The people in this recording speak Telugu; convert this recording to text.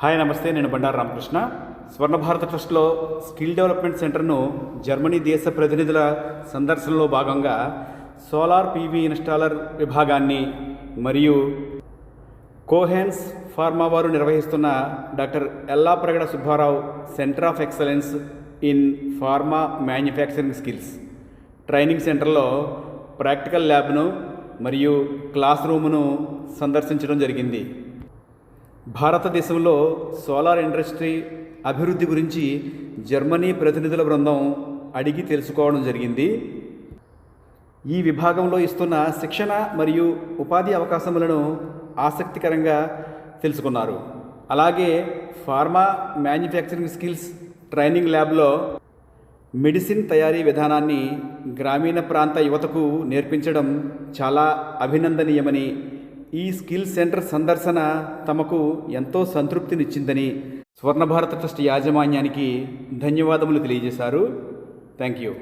హాయ్ నమస్తే నేను బండారు రామకృష్ణ. స్వర్ణ భారత ట్రస్ట్లో స్కిల్ డెవలప్మెంట్ సెంటర్ను జర్మనీ దేశ ప్రతినిధుల సందర్శనలో భాగంగా సోలార్ పీవీ ఇన్స్టాలర్ విభాగాన్ని మరియు కోహెన్స్ ఫార్మా వారు నిర్వహిస్తున్న doctor Ellapragada Subbarao centre of excellence in pharma manufacturing skills. Training సెంటర్లో ప్రాక్టికల్ ల్యాబ్ను మరియు క్లాస్ రూమును సందర్శించడం జరిగింది. భారతదేశంలో సోలార్ ఇండస్ట్రీ అభివృద్ధి గురించి జర్మనీ ప్రతినిధుల బృందం అడిగి తెలుసుకోవడం జరిగింది. ఈ విభాగంలో ఇస్తున్న శిక్షణ మరియు ఉపాధి అవకాశములను ఆసక్తికరంగా తెలుసుకున్నారు. అలాగే ఫార్మా మ్యానుఫ్యాక్చరింగ్ స్కిల్స్ ట్రైనింగ్ ల్యాబ్లో మెడిసిన్ తయారీ విధానాన్ని గ్రామీణ ప్రాంత యువతకు నేర్పించడం చాలా అభినందనీయమని ఈ స్కిల్ సెంటర్ సందర్శన తమకు ఎంతో సంతృప్తినిచ్చిందని స్వర్ణ భారత ట్రస్ట్ యాజమాన్యానికి ధన్యవాదములు తెలియజేశారు. Thank you